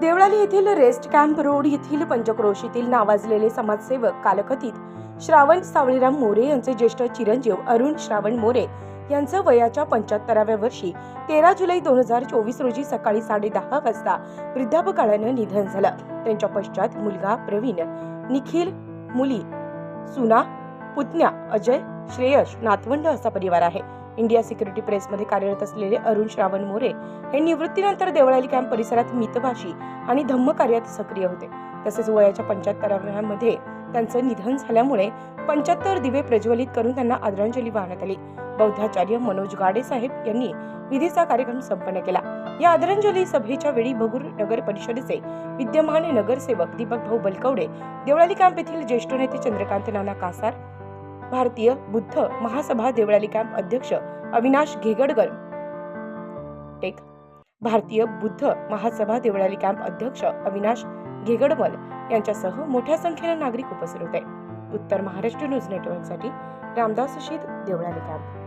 देवळाली येथील rest camp road येथील पंचक्रोशीतील नावाजलेले समाजसेवक कालकथित श्रावण सावळीराम मोरे यांचे ज्येष्ठ चिरंजीव अरुण श्रावण मोरे यांचं वयाच्या पंच्याहत्तराव्या वर्षी तेरा जुलै दोन हजार चोवीस रोजी सकाळी साडे दहा वाजता वृद्धापकाळानं निधन झालं. त्यांच्या पश्चात मुलगा प्रवीण निखिल मुली सुना पुतण्या अजय श्रेयश नातवंड असा परिवार आहे. इंडिया सिक्युरिटी प्रेसमध्ये कार्यरत असलेले अरुण श्रावण मोरे हे निवृत्तीनंतर देवळाली कॅम्प परिसरात मितभाषी आणि धम्म कार्यात सक्रिय होते. तसेच वयाच्या पंच्याहत्तराव्यामध्ये त्यांचं निधन झाल्यामुळे पंच्याहत्तर दिवे प्रज्वलित करून त्यांना आदरांजली वाहण्यात आली. बौद्धाचार्य मनोज गाडे साहेब यांनी विधीचा कार्यक्रम संपन्न केला. या आदरांजली सभेच्या वेळी भगूर नगर परिषदेचे विद्यमान नगरसेवक दीपक भाऊ बलकवडे देवळाली कॅम्प येथील ज्येष्ठ नेते चंद्रकांत नाना कासार भारतीय बुद्ध महासभा देवळाली कॅम्प अध्यक्ष अविनाश घेगडकर. टेक. भारतीय बुद्ध महासभा देवळाली कॅम्प अध्यक्ष अविनाश घेगडमल यांच्यासह मोठ्या संख्येने नागरिक उपस्थित होते. उत्तर महाराष्ट्र न्यूज नेटवर्कसाठी रामदास शीत देवळाली कॅम्प